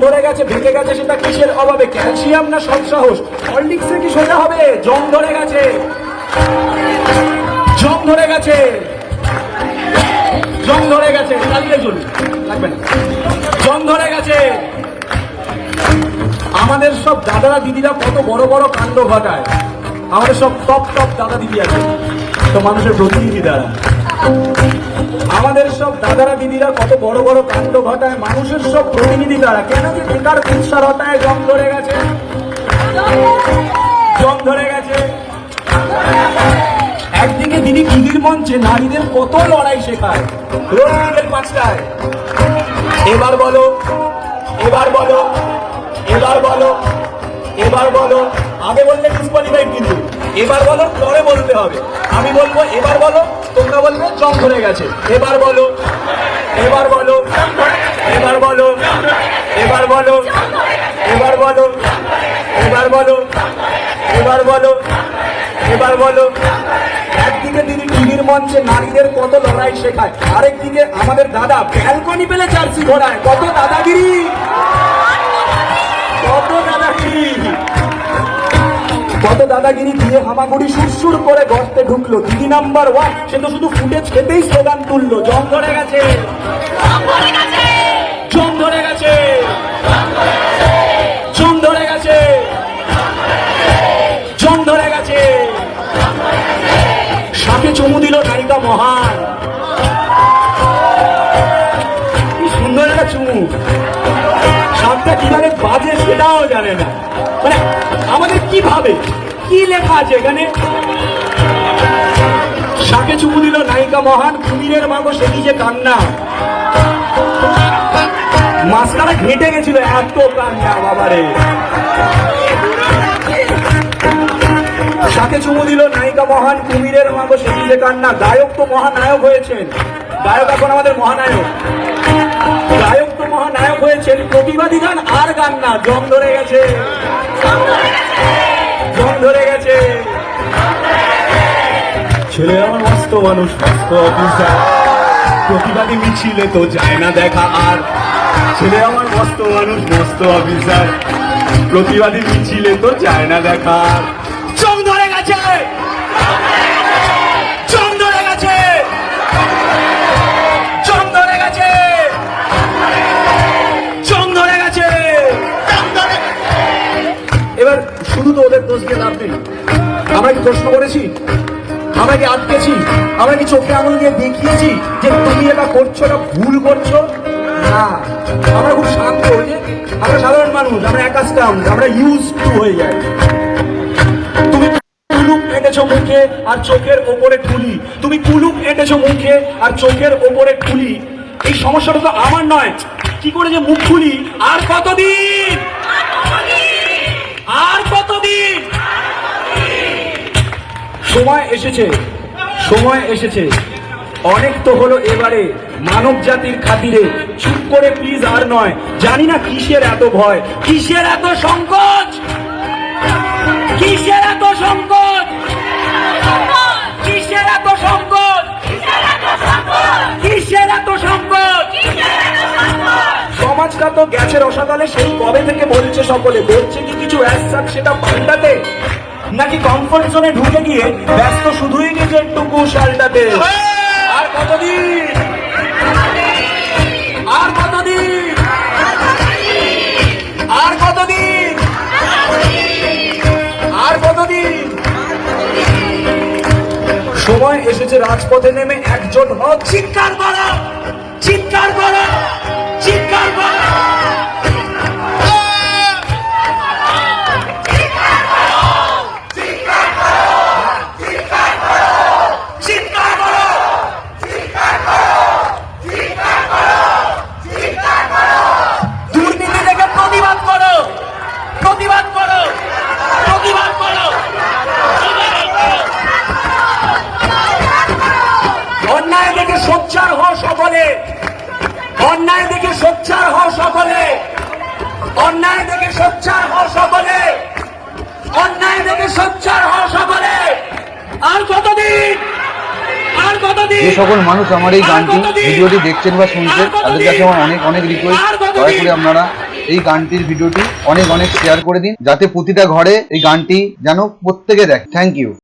ধরে গেছে, ভেঙে গেছে, সেটা কিসের অভাবে? ক্যালসিয়াম না কি হবে? ধরে গেছে। ধরে গেছে। ধরে গেছে। চালিয়ে ধরে গেছে। আমাদের সব দাদারা দিদিরা কত বড় বড় কাণ্ড ঘটায়। আমাদের সব টপ টপ দাদা দিদি আছে। তো মানুষের প্রতিনিধি দ্বারা। আমাদের সব দাদারা দিদিরা কত বড় বড় কাণ্ড ঘটায়, মানুষের সব প্রতিনিধি দ্বারা কেন যে বেকার কুৎসারতায় জং ধরে গেছে? জং ধরে গেছে। একদিকে দিদি দিদির মঞ্চে নারীদের কত লড়াই শেখায় রোজ পাঁচটায় এবার বলো এবার বলো এবার বলো এবার বলো। আগে বললে ডিসকোয়ালিফাইড কিন্তু। এবার বলো, পরে বলতে হবে। আমি বলব, এবার বলো, তোমরা বলবে, জং ধরে গেছে। এবার বলো এবার বলো এবার বলো এবার বলো এবার বলো এবার বলো এবার বলো এবার বলো। একদিকে তিনি টিভির মঞ্চে নারীদের কত লড়াই শেখায়, আরেকদিকে আমাদের দাদা ব্যালকনি পেলে জার্সি ঘোড়ায়, কত দাদাগিরি। কত দাদাগিরি দিয়ে হামাগুড়ি সুরসুর করে গর্তে ঢুকলো, দিদি নাম্বার ওয়ান সে তো শুধু ফুটেজ খেতেই স্লোগান তুললো জং ধরে গেছে। সাপটা কীভাবে বাজে সেটাও জানে না। মানে আমাদের কি ভাবে কি লেখা আছে এখানে? সাপে চুমু দিল নায়িকা মহান, কুমিরের মাগো সে যে কান্না। মাস্কারা ঘেটে গেছিল, এত কান্না, বাবারে। সাথে চুমু দিল নায়িকা মহান, কুমিরের মাগো সেদিকে কান্না। গায়ক তো মহানায়ক হয়েছেন। গায়ক এখন আমাদের মহানায়ক। গায়ক মহানায়ক হয়েছেন প্রতিবাদী গান, আর গান না, জং ধরে গেছে। জং ধরে গেছে। ছেলে আমার মস্ত মানুষ, মস্ত অফিসার। প্রতিবাদী মিছিলে তো যায় না দেখা আর। ছেলে আমার মস্ত মানুষ, মস্ত অফিসার। প্রতিবাদী মিছিলে তো যায় না দেখা জং ধরে গেছে! দোষ দিয়ে লাভ নেই। আমরা কি প্রশ্ন করেছি? আমরা কি আটকেছি? আমরা কি চোখে আঙুল দিয়ে দেখিয়েছি যে তুমি এটা করছ, এটা ভুল করছ? না। আমরা খুব শান্ত হই। যে আমরা সাধারণ মানুষ, আমরা একাস্টাউন্ড আমরা ইউজ টু হয়ে যাই। তুমি কুলুপ এঁটেছো মুখে আর চোখের ওপরে ঠুলি তুমি কুলুপ এঁটেছো মুখে আর চোখের ওপরে ঠুলি এই সমস্যাটা তো আমার নয়। কি করে যে মুখ খুলি? আর কতদিন? এসেছে। সময় এসেছে। অনেক তো হলো এবারে। মানব জাতির খাতিরে। চুপ করে প্লিজ আর নয়। জানি না কিসের এত ভয়। কিসের এত সংকোচ? কিসের এত সংকোচ? কিসের এত সংকোচ? কিসের এত সংকোচ? সমাজটা তো গেছে রসাতলে সেই কবে থেকে বলছে সকলে। বলছে কি কিছু অ্যাসাক সেটা পাল্টাতে? নাকি কমফোর্ট জোনে ঢুকে গিয়ে ব্যস্ত শুধুই নিজের টুকু শালটাতে? আর কতদিন? আর কতদিন? আর কতদিন? আর কতদিন? সময় এসেছে রাজপথে নেমে একজন হক চিৎকার করো। চিৎকার করো। চিৎকার করো। সোচ্চার হও সকলে। অন্যায় থেকে সোচ্চার হও সকলে। আর কতদিন? যে সকল মানুষ আমার এই গানটি ভিডিওটি দেখছেন বা শুনছেন তাদের কাছে আমার অনেক অনেক রিকোয়েস্ট দয়া করে আপনারা এই গানটির ভিডিওটি অনেক অনেক শেয়ার করে দিন যাতে প্রতিটা ঘরে এই গানটি যেন প্রত্যেকে দেখ। Thank you